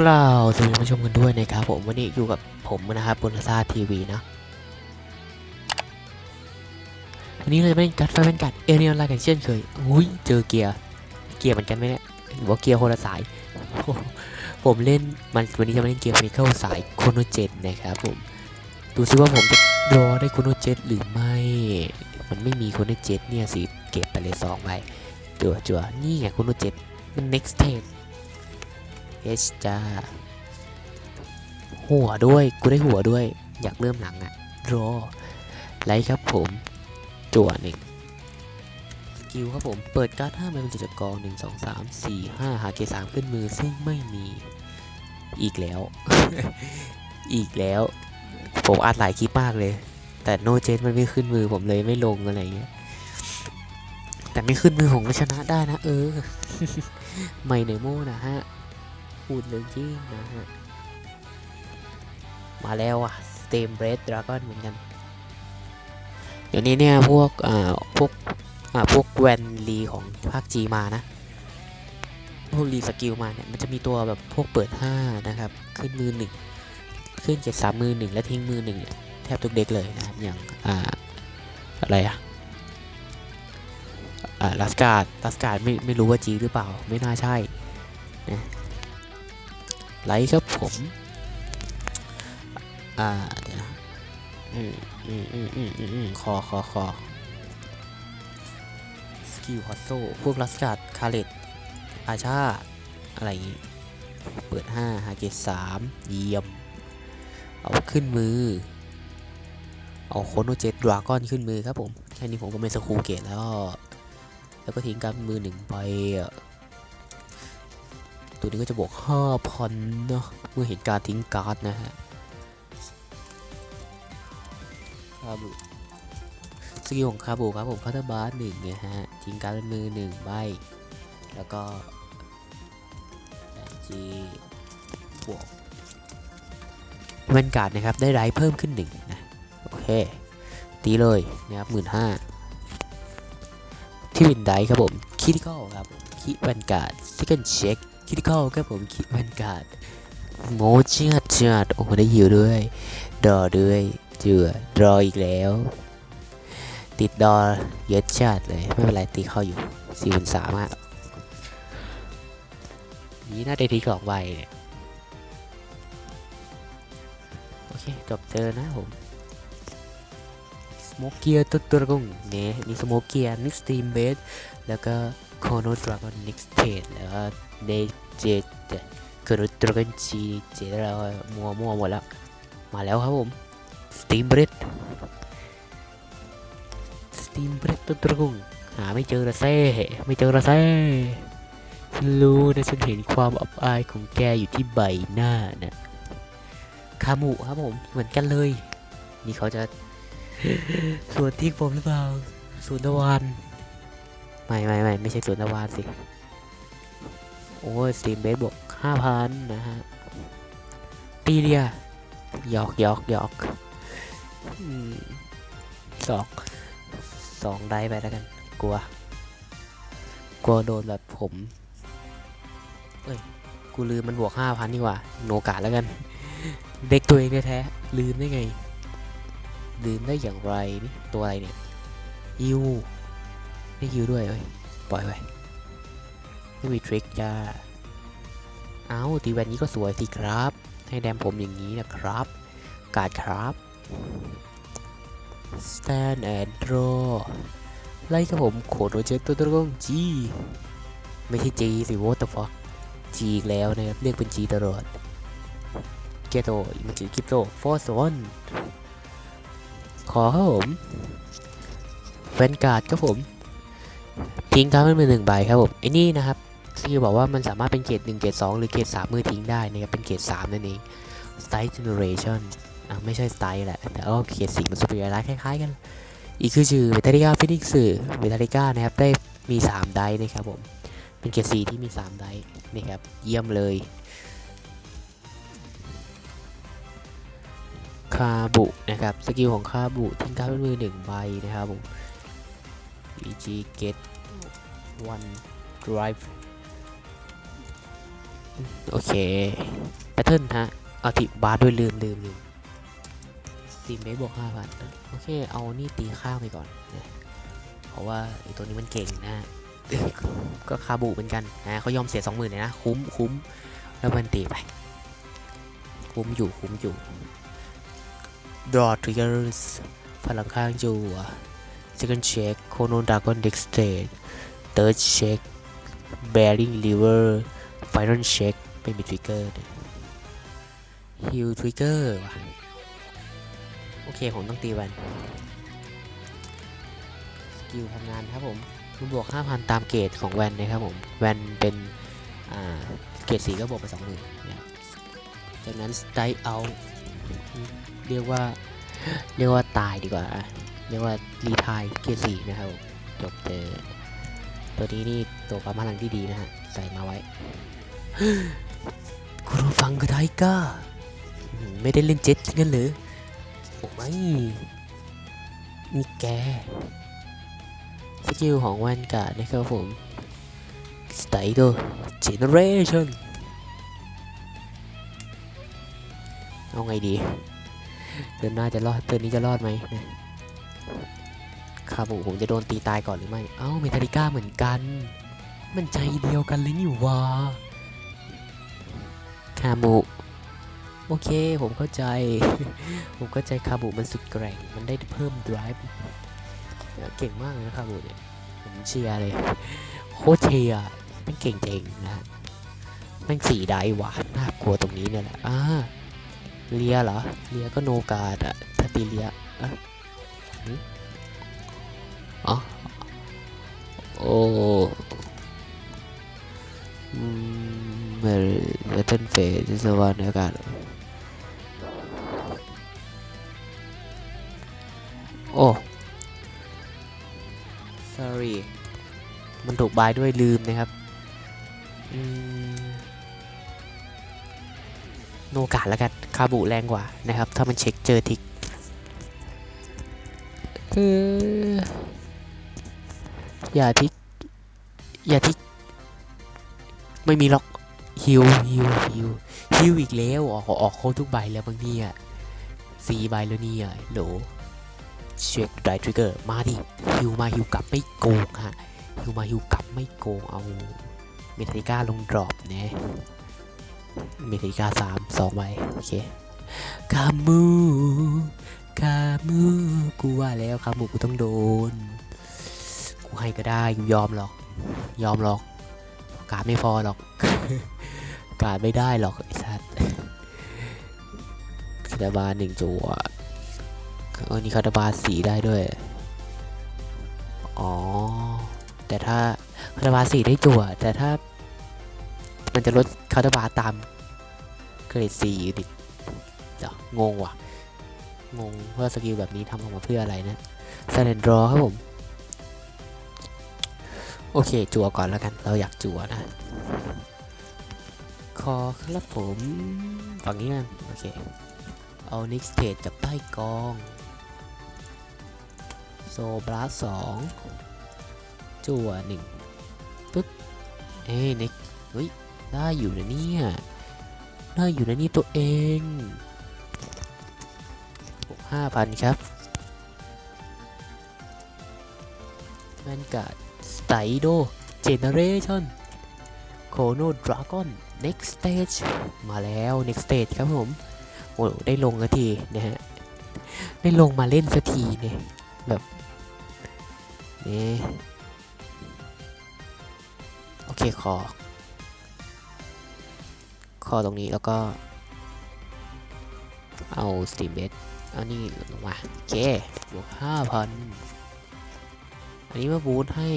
กล่าวสวัสดีผู้ชมกันด้วยนะครับผมวันนี้อยู่กับผมนะครับบนซาทีวีนะวันนี้เราจะเป็นกัดไฟเป็นกัดเอเรียนไลน์กันเช่นเคยอุ้ยเจอเกียร์เกียร์เหมือนกันไหมเนี่ยหรือว่าเกียร์คนละสาย ผมเล่นมันวันนี้จะมาเล่นเกียร์ฟินิเคิลสายโคโนเจตนะครับผมดูซิว่าผมจะรอได้โคโนเจตหรือไม่ มันไม่มีโคโนเจตเนี่ยสิเก็บไปเลยสองใบจั่วจั่วนี่ไงโคโนเจตมัน next stage เอชจ้า หัวด้วย กูได้หัวด้วย อยากเริ่มหลังอะรอไลค์ครับผม จั่วหนึ่งสกิลครับผม เปิดการ์ดห้าใบบนจุดกองหนึ่งสองสามสี่ห้าหาเกสามขึ้นมือซึ่งไม่มีอีกแล้ว อีกแล้ว ผมอัดหลายคลิปมากเลย แต่โนเจนมันไม่ขึ้นมือผมเลยไม่ลงอะไรเงี้ยแต่ไม่ขึ้นมือผมก็ชนะได้นะ เออ ไม่เนโมนะฮะ พูดเรื่องจริงนะฮะ มาแล้วอะสเตมเบรดดราก้อนเหมือนกัน เดี๋ยวนี้เนี่ยพวกอ่าพวกอ่าพวกแวนลีของภาคจีมานะ พวกรีสกิลมาเนี่ยมันจะมีตัวแบบพวกเปิด 5 นะครับ ขึ้นมือหนึ่งขึ้นเจ็ดสามมือหนึ่งและทิ้งมือหนึ่งเนี่ยแทบทุกเด็กเลยนะครับอย่างอ่าอะไรอะอ่าลัสการ์ดลัสการ์ดไม่ไม่รู้ว่าจีหรือเปล่า ไม่น่าใช่นะ ไลค์ครับผม อ่า เดี๋ยวนะ อืมอืมอืมอืมอืมคอคอคอสกิลฮอตโซ พวกลัสการ์ดคาเลตอาชา อะไรอย่างงี้ เปิด 5 หาเกต3เยี่ยม เอาขึ้นมือ เอาโคโนเจ็ตดราก้อนขึ้นมือครับผม แค่นี้ผมก็ไม่สกูเกตแล้ว แล้วก็ทิ้งการมือหนึ่งไปอะ ตัวนี้ก็จะบวกห้าพันเนาะเมื่อเห็นการทิ้งการ์ดนะฮะคาบุสกิลของคาบุครับผมคาร์บาร์หนึ่งนะฮะทิ้งการ์ดเป็นมือหนึ่งใบ แล้วก็จีบวกเวนการ์ดนะครับ ได้ไรเพิ่มขึ้นหนึ่งนะ โอเค ตีเลยนะครับหมื่นห้าที่วินไดครับผม คิด i คอลครับคิดแวนการ์ดซิกเกิลเช็ค คิด i คอลครับผมคิดแวนการ์ดโง่เจียดเจียดโอ้โหได้ยิวด้วย ดอด้วยเจือดรออีกแล้ว ติดดอเยอะจัดเลย ไม่เป็นไรตีเข้าอยู่สี่พันสามอะนี่น่าได้ทีกลองใบเนี่ย โอเค จบเจอนะผมสโมเกียตัวตรงเนี่ยนี่สโมเกียนิกสตีมเบสแล้วก็โคโนดราก้อนนิกสเทดแล้วก็ เดเจโคโนดราก้อนจีเจแล้วมัวมัวหมดแล้ว มาแล้วครับผมสตีมเบรดสตีมเบรดตัวตรงหาไม่เจอละเซ่ไม่เจอละเซ่ฉันรู้นะฉันเห็นความอับอายของแกอยู่ที่ใบหน้านะคามุครับผมเหมือนกันเลย นี่เขาจะส่วนที่ผมหรือเปล่าสวนตะวันไม่ไม่ไม่ไม่ใช่สวนตะวันสิ โอ้ยสตรีมเบสบวกห้าพันนะฮะ ตีเรียหยอกหยอกหยอกสองสองได้ไปแล้วกัน กลัว กลัวโดนแบบผม เอ้ย กูลืมมันบวกห้าพันดีกว่า โนกาแล้วกัน เด็กตัวเองแท้ๆลืมได้ไง ลืมได้อย่างไรนี่ตัวอะไรเนี่ยยิวไม่ยิวด้วยเอ้ย ปล่อยไป ไม่มีทริคจ้า เอ้าตีแวนนี้ก็สวยสิครับ ให้แดมผมอย่างนี้นะครับ การ์ดครับ stand and draw ไล่ครับผมโคโนเจตตัวตรงจีไม่ใช่จีสิ what the fuck จีอีกแล้วนะครับ เรียกเป็นจีตลอดเกโตมันจีกิโตฟอร์สวันขอครับผมแฟนการ์ดครับผมทิ้งการ์ดมันเป็นหนึ่งใบครับผมไอ้นี่นะครับ สกิลบอกว่ามันสามารถเป็นเกรดหนึ่งเกรดสองหรือเกรดสามมือทิ้งได้นะครับเป็นเกรดสามนั่นเอง Style Generation อะไม่ใช่ Style แหละ แต่ก็เกรดสี่มันสุดยอดคล้ายๆกัน อีกคือชื่อเวทาริก้าฟินิกส์เวทาริก้านะครับได้มี 3 ไดนะครับผม เป็นเกรดสี่ที่มี 3 ไดนะครับเยี่ยมเลยคาบุนะครับสกิลของคาบุทิ้งการ์ดเป็นมือหนึ่งใบนะครับผม VG get one drive โอเคแพทเทิร์นฮะ เอาทิบาร์ด้วยลืมลืมลืมตีเมบวกห้าพันโอเค เอานี่ตีข้างไปก่อนนะเพราะว่าไอตัวนี้มันเก่งนะ ก็คาบุเหมือนกันนะเขายอมเสียสองหมื่นเลยนะ คุ้มคุ้มแล้วมันตีไป คุ้มอยู่คุ้มอยู่ draw triggers พลังข้างจัว second check chrono dragon deck state third check bearing liver final check ไม่มี trigger นะ heal trigger ว่ะโอเค ผมต้องตีแวนสกิลทำงานครับผมมันบวก 5,000 ตามเกรดของแวนนะครับผม แวนเป็นเกรดสีก็บวกไป20,000นะครับจากนั้น strike out เรียกว่า เรียกว่าตายดีกว่า เรียกว่า รีทายเกรดสีนะครับผมจบเจอตัวนี้นี่ตัวความพลังที่ดีนะฮะ ใส่มาไว้ คุณผู้ฟังก็ได้ก้าไม่ได้เล่นเจ็ตงั้นเหรือโอ้ไม่นี่แก สกิลของแวนการ์ดนะครับผมสไตโดเจเนเรชั่นเอาไงดีเดินหน้าจะรอดเดินนี้จะรอดไหมนะคาบุผมจะโดนตีตายก่อนหรือไม่ เอ้าเมทัลิก้าเหมือนกัน มันใจเดียวกันเลยนี่วะาบุโอเค ผมเข้าใจ ผมเข้าใจคาบุมันสุดแกร่ง มันได้เพิ่ม drive เก่งมากเลยนะคาบุเนี่ย ผมเชียร์เลย โคตรเชียร์ม่งเก่งจริงนะแม่งสีได้หวานน่ากลัวตรงนี้เนี่ยแหละอ่าเลียเหรอ เลียก็โนกาดอะถ้าตีเลียอะอ๋อ โอ้ อืมเมอร์เทนเฟสสวรรค์อากาศโอ้ sorry มันถูกบายด้วยลืมนะครับโนกาดแล้วกัน คาบุแรงกว่านะครับ ถ้ามันเช็คเจอทิกเอออย่าทิก อย่าทิก ไม่มีล็อก ฮิวฮิวฮิวฮิวอีกแล้วออกออกโค้ทุกใบแล้วบางเนี่ยสี่ใบแล้วเนี่ยโหลเช็คไดทริกเกอร์มาดิฮิวมาฮิวกลับไม่โกงฮะฮิวมาฮิวกลับไม่โกงเอาเมทัลิก้าลงดรอปนะเมทัลิก้าสามสองใบโอเคคามูคามูกูว่าแล้วคามูกูต้องโดน กูให้ก็ได้กูยอมหรอก ยอมหรอกการไม่พอหรอก การดไม่ได้หรอกไอ้สัสคาตาบาหนึ่งจัวเออนี่คาตาบาสีได้ด้วย อ๋อ แต่ถ้าคาตาบาสีได้จั่วแต่ถ้า มันจะลดคาตาบาตามเกรดสีดิเดี๋ยวงงว่ะ งงว่าสกิลแบบนี้ทำออกมาเพื่ออะไรนะแซนดรอครับผม โอเค จั่วก่อนแล้วกัน เราอยากจั่วนะ คอครับผมฝั่งนี้กันโอเค เอานิกสเตจจากใต้กอง โซบลัสองจั่วหนึ่งปึ๊บเอ้น็กเฮ้ยได้อยู่นะเนี่ยได้อยู่นะนี่ตัวเองห้าพันครับแวนการ์ดสไตโดเจเนเรชั่นโคโนดราก้อน next stage มาแล้ว next stage ครับผม โอ้ได้ลงสักทีนะฮะ ได้ลงมาเล่นสักทีเนี่ยแบบนี่โอเคคอคอตรงนี้แล้วก็ เอาสตรีมเบสเอานี่ลงมา โอเคบวกห้าพันอันนี้มาบูทให้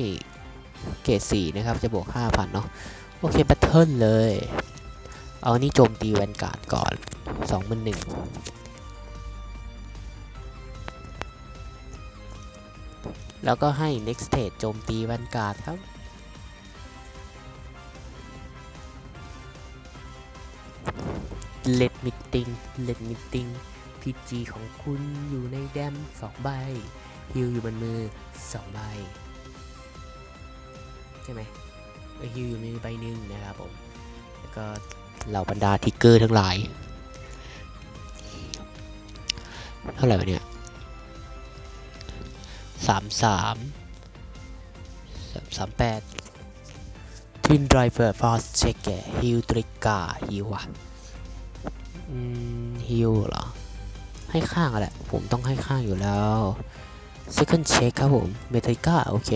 เกรดสี่นะครับ จะบวกห้าพันเนาะ โอเคแพทเทิร์นเลย เอานี่โจมตีแวนการ์ดก่อนสองมันหนึ่งแล้วก็ให้ next stage โจมตีแวนการ์ดครับ let meeting let meeting PG ของคุณอยู่ในแดมสองใบฮิลอยู่บนมือสองใบ ใช่ไหม ฮิลอยู่ในใบหนึ่งนะครับผม แล้วก็เหล่าบรรดาทิกเกอร์ทั้งหลาย เท่าไหร่วะเนี่ยสามสามสามสามแปดทวินไดรเวอร์ฟอสเช็คแกฮิลตริกาฮิวอะอืมฮิวเหรอ ให้ข้างอะแหละ ผมต้องให้ข้างอยู่แล้ว second check ครับผม เมทัลิก้าโอเค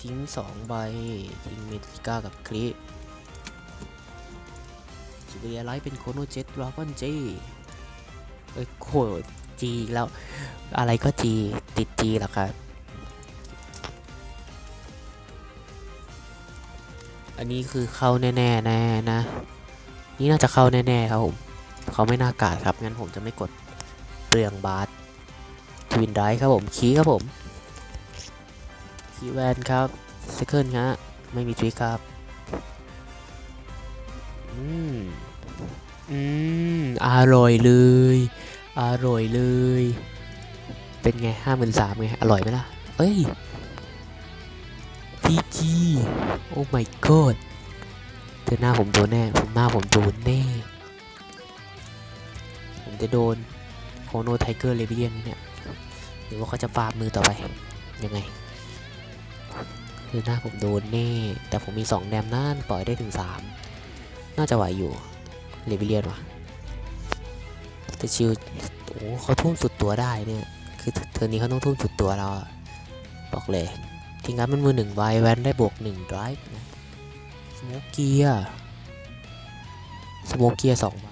ทิ้งสองใบ ทิ้งเมทัลิก้ากับคลิจูเลียไลท์เป็นโคโนเจ็ตดราก้อนจีเอ้ยโคจีแล้ว อะไรก็จี ติดจีแล้วครับ อันนี้คือเข้าแน่ๆแน่นะ นี่น่าจะเข้าแน่ๆครับผมเขาไม่น่ากาดครับ งั้นผมจะไม่กดเปลืองบาสทวินไดครับผม คีครับผม คีแวนครับเซคันฮะไม่มีทริคครับ อืม อืม อร่อยเลย อร่อยเลย เป็นไงห้าหมื่นสามไง อร่อยไหมล่ะ เอ้ยพีจีโอ้ my god เธอหน้าผมโดนแน่ ผมหน้าผมโดนแน่ ผมจะโดนโคโนไทเกอร์เลเวียนเนี่ยหรือว่าเขาจะฟาร์มมือต่อไป ยังไง คือหน้าผมโดนแน่ แต่ผมมี 2 แดมนั่นปล่อยได้ถึง 3 น่าจะไหวอยู่เลเวียนวะแต่ชิวโอ้เขาทุ่มสุดตัวได้เนี่ย คือเทอร์นี้เขาต้องทุ่มสุดตัวเราบอกเลยทิ้งงันมันมือหนึ่งใบแวนได้บวกหนึ่งไดรฟ์นะสโมกเกียร์สโมกเกียร์สองใบ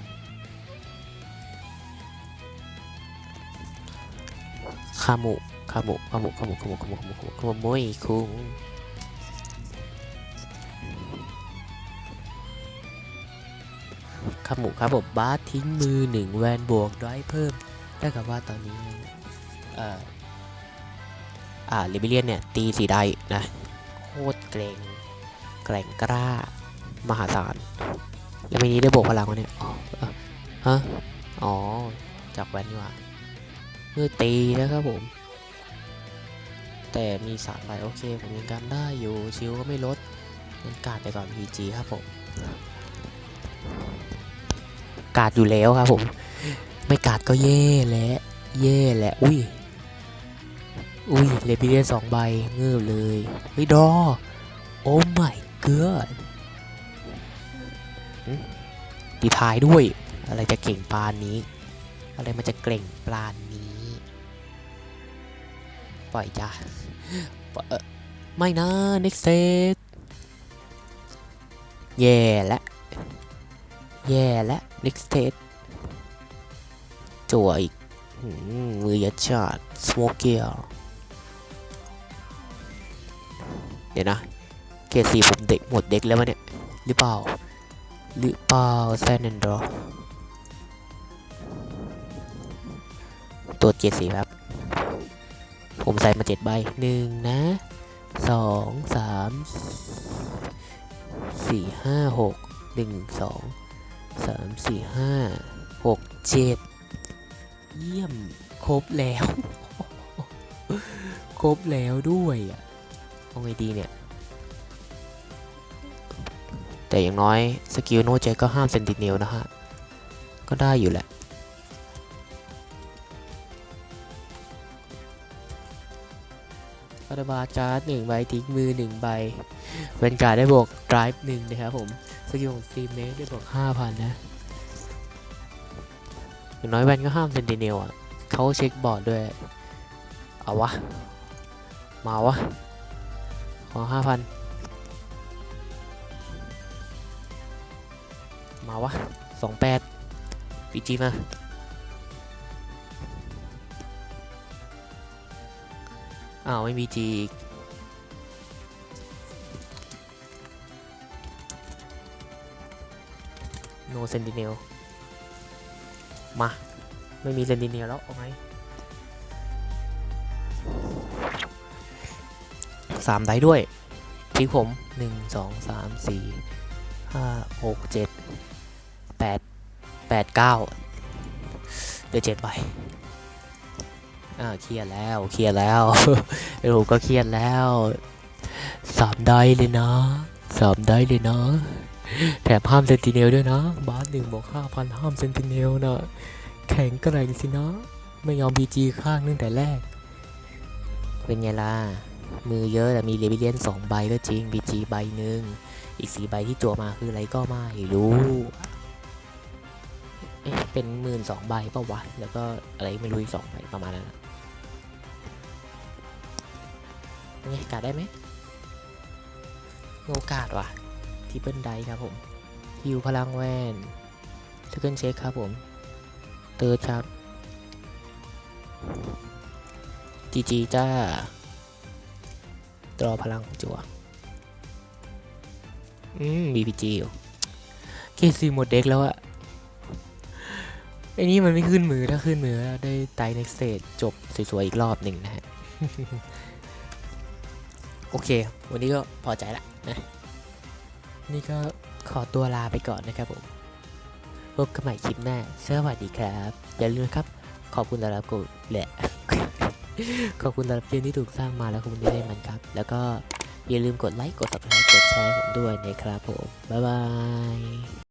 คามุคามุคามุคามุคามุคามุคามุคามุคามุโมยคุง คามุครับผมบาสทิ้งมือหนึ่งแวนบวกด้อยเพิ่มได้กับว่าตอนนี้เอ่ออ่าลิเบเลียนเนี่ย ตีสีได้นะโคตรเกรงแกร่งกล้ามหาศาล แล้วมีนี้ได้บวกพลังวะเนี่ยอ๋อฮะอ๋อ จากแวนนี่ว่าเมื่อตีนะครับผม แต่มีสามใบโอเค ผมยังการได้อยู่ ชิวก็ไม่ลดงั้นการดไปก่อน PG ครับผม กาดอยู่แล้วครับผม ไม่กาดก็เย่แหละเย่แหละอุ้ยอุ้ยเลบิเลียนสองใบเงือบเลยเฮ้ยดอโอ้ my god หึตีพายด้วย อะไรจะเก่งปานนี้ อะไรมันจะเก่งปราณนี้ ปล่อยจ้าไม่นะ next set แย่และแย่และ next set จั่วอีกมือยัดชาด smoke gear เดี๋ยวนะเกรดสีผมเด็กหมดเด็กแล้ววะเนี่ย หรือเปล่า หรือเปล่าแซนนดรอตัวจเกสีครับ ผมใส่มาเจ็ดใบหนึ่งนะสองสามสี่ห้าหกหนึ่งสอง สามสี่ห้าหกเจ็ดเยี่ยมครบแล้ว ครบแล้วด้วยอะเอาไงดีเนี่ย แต่อย่างน้อย สกิลโนเจก็ห้ามเซนติเนลนะฮะ ก็ได้อยู่แหละ คาราบาการ์ดหนึ่งใบทิ้งมือหนึ่งใบเวนการ์ดได้บวกไดรฟ์หนึ่งนะครับผมสกิลของซีเมกได้บวกห้าพันนะอย่างน้อยแวนก็ห้ามเซนติเนลอะเขาเช็คบอร์ดด้วย เอาวะ มาวะ ขอห้าพันมาวะสองแปดปีจีมา อ้าวไม่มีจีอีกโนเซนติเนลมา ไม่มีเซนติเนลแล้วเอาไงสามได้ด้วยทิ้งผมหนึ่งสองสามสี่ห้าหกเจ็ดแปดแปดเก้าเดี๋ยวเจ็ดใบ อ่าเคลียร์แล้วเคลียร์แล้วเออผมก็เครียดแล้วสามได้เลยนะสามได้เลยนะแถมห้ามเซนติเนลด้วยนะบาสหนึ่งบอกห้าพันห้ามเซนติเนลนะแข็งกร่งสินะไม่ยอมพีจีข้างตั้งแต่แรก เป็นไงล่ะ มือเยอะแต่มีเลเวเลียนสองใบก็จริงบีจีใบหนึ่งอีกสีใบที่จั่วมาคืออะไรก็ไม่รู้เอ๊ะเป็นหมื่นสองใบปล่าวะแล้วก็อะไรไม่รู้อีกสองใบประมาณนั้น นะเป็นไงกาดได้ไหมโอกาสว่ะทีเปิ้ลไดครับผมฮิวพลังแวนสกิลเช็คครับผม เตอร์ครับจีจีจ้าตรอพลังจั่วอืม BPG อยู่เคซีหมดเด็กแล้วอะไอ้นี่มันไม่ขึ้นมือถ้าขึ้นมือได้ไตในสเตจจบสวยๆอีกรอบหนึ่งนะฮะ โอเค วันนี้ก็พอใจละนะนี่ก็ขอตัวลาไปก่อนนะครับผมพบกันใหม่คลิปหน้า สวัสดีครับ อย่าลืมนะครับ ขอบคุณสำหรับกดแหละ ขอบคุณสำหรับเกมที่ถูกสร้างมาแล้วขอบคุณที่ได้มันครับ แล้วก็อย่าลืมกดไลค์ กด subscribe กดแชร์ผมด้วยนะครับผม บ๊ายบาย